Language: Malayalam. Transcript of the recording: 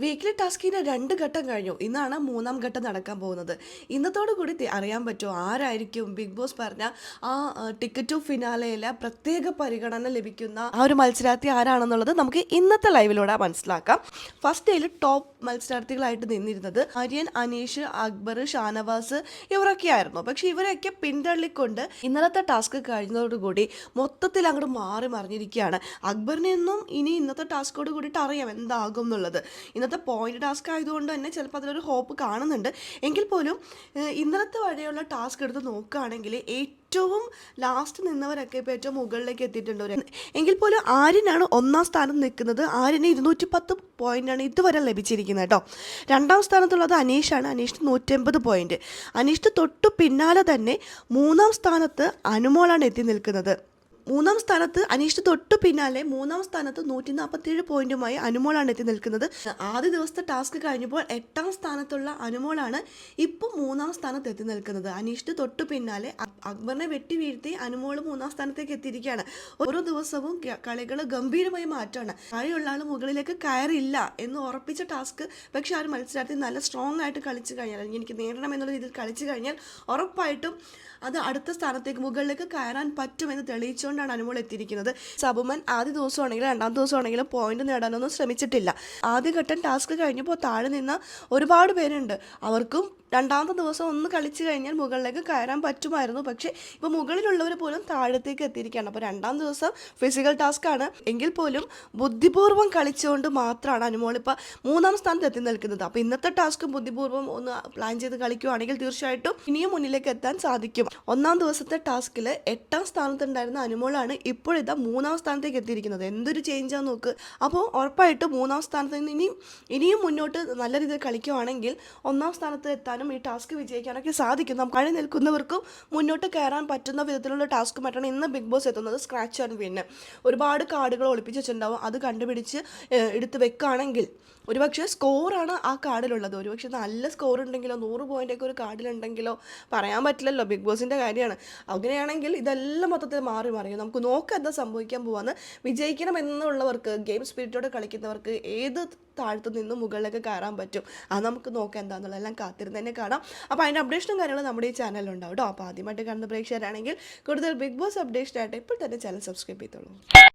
വീക്ക്ലി ടാസ്കിന്റെ രണ്ട് ഘട്ടം കഴിഞ്ഞു. ഇന്നാണ് മൂന്നാം ഘട്ടം നടക്കാൻ പോകുന്നത്. ഇന്നത്തോടു കൂടി അറിയാൻ പറ്റുമോ? ആരായിരിക്കും ബിഗ് ബോസ് പറഞ്ഞ ആ ടിക്കറ്റ് ടു ഫിനാലയിലെ പ്രത്യേക പരിഗണന ലഭിക്കുന്ന ആ ഒരു മത്സരാർത്ഥി ആരാണെന്നുള്ളത് നമുക്ക് ഇന്നത്തെ ലൈവിലൂടെ മനസ്സിലാക്കാം. ഫസ്റ്റ് ഡേയിൽ ടോപ്പ് മത്സരാർത്ഥികളായിട്ട് നിന്നിരുന്നത് ആര്യൻ അനീഷ് അക്ബർ ഷാനവാസ് ഇവരൊക്കെ ആയിരുന്നു പക്ഷെ ഇവരെയൊക്കെ പിന്തള്ളിക്കൊണ്ട് ഇന്നലത്തെ ടാസ്ക് കഴിഞ്ഞതോടുകൂടി മൊത്തത്തിൽ അങ്ങോട്ട് മാറി മറിഞ്ഞിരിക്കുകയാണ്. അക്ബറിനെയൊന്നും ഇനി ഇന്നത്തെ ടാസ്കോട് കൂടിയിട്ട് അറിയാം എന്താകും എന്നുള്ളത്. ഇന്നത്തെ പോയിന്റ് ടാസ്ക് ആയതുകൊണ്ട് തന്നെ ചിലപ്പോൾ അതിലൊരു ഹോപ്പ് കാണുന്നുണ്ട്. എങ്കിൽ പോലും ഇന്നലത്തെ വഴിയുള്ള ടാസ്ക് എടുത്ത് നോക്കുകയാണെങ്കിൽ ഏറ്റവും ലാസ്റ്റ് നിന്നവരൊക്കെ ഇപ്പോൾ ഏറ്റവും മുകളിലേക്ക് എത്തിയിട്ടുണ്ട് എങ്കിൽ പോലും ആര്യനാണ് ഒന്നാം സ്ഥാനം നിൽക്കുന്നത്. ആര്യന് ഇരുന്നൂറ്റി പത്ത് പോയിന്റാണ് ഇതുവരെ ലഭിച്ചിരിക്കുന്നത് കേട്ടോ. രണ്ടാം സ്ഥാനത്തുള്ളത് അനീഷാണ്. അനീഷ് നൂറ്റമ്പത് പോയിന്റ് അനീഷ് തൊട്ടു പിന്നാലെ തന്നെ മൂന്നാം സ്ഥാനത്ത് അനുമോളാണ് എത്തി നിൽക്കുന്നത്. മൂന്നാം സ്ഥാനത്ത് അനീഷ് തൊട്ടു പിന്നാലെ മൂന്നാം സ്ഥാനത്ത് നൂറ്റി നാൽപ്പത്തിയേഴ് പോയിന്റുമായി അനുമോളാണ് എത്തി നിൽക്കുന്നത്. ആദ്യ ദിവസത്തെ ടാസ്ക് കഴിഞ്ഞപ്പോൾ എട്ടാം സ്ഥാനത്തുള്ള അനുമോളാണ് ഇപ്പം മൂന്നാം സ്ഥാനത്ത് എത്തി നിൽക്കുന്നത്. അനീഷ് തൊട്ടു പിന്നാലെ അക്ബറിനെ വെട്ടി വീഴ്ത്തി അനുമോൾ മൂന്നാം സ്ഥാനത്തേക്ക് എത്തിയിരിക്കുകയാണ്. ഓരോ ദിവസവും കളികൾ ഗംഭീരമായി മാറ്റമാണ് താഴെയുള്ള ആൾ മുകളിലേക്ക് കയറില്ല എന്ന് ഉറപ്പിച്ച ടാസ്ക് പക്ഷെ ആ ഒരു മത്സരാർത്ഥി നല്ല സ്ട്രോങ് ആയിട്ട് കളിച്ചു കഴിഞ്ഞാൽ അല്ലെങ്കിൽ എനിക്ക് നേരിടണം എന്നുള്ള രീതിയിൽ കളിച്ചു കഴിഞ്ഞാൽ ഉറപ്പായിട്ടും അത് അടുത്ത സ്ഥാനത്തേക്ക് മുകളിലേക്ക് കയറാൻ പറ്റുമെന്ന് തെളിയിച്ചുകൊണ്ടാണ് അനുമോൾ എത്തിയിരിക്കുന്നത്. സബുമൻ ആദ്യ ദിവസമാണെങ്കിലും രണ്ടാം ദിവസമാണെങ്കിലും പോയിന്റ് നേടാനൊന്നും ശ്രമിച്ചിട്ടില്ല. ആദ്യഘട്ടം ടാസ്ക് കഴിഞ്ഞപ്പോൾ താഴെ നിന്ന ഒരുപാട് പേരുണ്ട്. അവർക്കും രണ്ടാമത്തെ ദിവസം ഒന്ന് കളിച്ചു കഴിഞ്ഞാൽ മുകളിലേക്ക് കയറാൻ പറ്റുമായിരുന്നു. പക്ഷേ ഇപ്പോൾ മുകളിലുള്ളവർ പോലും താഴത്തേക്ക് എത്തിയിരിക്കുകയാണ്. അപ്പോൾ രണ്ടാം ദിവസം ഫിസിക്കൽ ടാസ്ക് ആണ്. എങ്കിൽ പോലും ബുദ്ധിപൂർവം കളിച്ചുകൊണ്ട് മാത്രമാണ് അനുമോൾ ഇപ്പോൾ മൂന്നാം സ്ഥാനത്ത് എത്തി നിൽക്കുന്നത്. അപ്പോൾ ഇന്നത്തെ ടാസ്ക് ബുദ്ധിപൂർവം ഒന്ന് പ്ലാൻ ചെയ്ത് കളിക്കുവാണെങ്കിൽ തീർച്ചയായിട്ടും ഇനിയും മുന്നിലേക്ക് എത്താൻ സാധിക്കും. ഒന്നാം ദിവസത്തെ ടാസ്കിൽ എട്ടാം സ്ഥാനത്തുണ്ടായിരുന്ന അനുമോളാണ് ഇപ്പോഴിതാ മൂന്നാം സ്ഥാനത്തേക്ക് എത്തിയിരിക്കുന്നത്. എന്തൊരു ചേഞ്ചാന്ന് നോക്ക്. അപ്പോൾ ഉറപ്പായിട്ടും മൂന്നാം സ്ഥാനത്ത് നിന്ന് ഇനിയും ഇനിയും മുന്നോട്ട് നല്ല രീതിയിൽ കളിക്കുവാണെങ്കിൽ ഒന്നാം സ്ഥാനത്ത് എത്താനും ഈ ടാസ്ക് വിജയിക്കാനൊക്കെ സാധിക്കും നമുക്ക് അഴി നിൽക്കുന്നവർക്കും മുന്നോട്ട് കയറാൻ പറ്റുന്ന വിധത്തിലുള്ള ടാസ്ക് മാറ്റാണ് ഇന്ന് ബിഗ് ബോസ് എത്തുന്നത് സ്ക്രാച്ച് ആൻഡ് വിന്ന് ഒരുപാട് കാർഡുകൾ ഒളിപ്പിച്ച് വെച്ചിട്ടുണ്ടാവും. അത് കണ്ടുപിടിച്ച് എടുത്ത് വെക്കുകയാണെങ്കിൽ ഒരുപക്ഷെ സ്കോറാണ് ആ കാർഡിലുള്ളത്. ഒരുപക്ഷെ നല്ല സ്കോർ ഉണ്ടെങ്കിലോ നൂറ് പോയിന്റൊക്കെ ഒരു കാർഡിലുണ്ടെങ്കിലോ പറയാൻ പറ്റില്ലല്ലോ ബിഗ് ബോസിന്റെ കാര്യമാണ്. അങ്ങനെയാണെങ്കിൽ ഇതെല്ലാം മൊത്തത്തിൽ മാറി മറിയും. നമുക്ക് നോക്കാം എന്താ സംഭവിക്കാൻ പോവാന്ന്. വിജയിക്കണം എന്നുള്ളവർക്ക് ഗെയിം സ്പിരിറ്റോടെ കളിക്കുന്നവർക്ക് ഏത് താഴത്തു നിന്നും മുകളിലേക്ക് കയറാൻ പറ്റും? അത് നമുക്ക് നോക്കാം എന്താണെന്നുള്ള എല്ലാം കാത്തിരുന്ന് തന്നെ കാണാം. അപ്പോൾ അതിന്റെ അപ്ഡേഷനും കാര്യങ്ങളും നമ്മുടെ ഈ ചാനലിലുണ്ടാവും കേട്ടോ അപ്പോൾ ആദ്യമായിട്ട് കാണുന്ന പ്രേക്ഷകരാണെങ്കിൽ കൂടുതൽ ബിഗ് ബോസ് അപ്ഡേഷൻ ആയിട്ട് ഇപ്പോൾ തന്നെ ചാനൽ സബ്സ്ക്രൈബ് ചെയ്തോളൂ.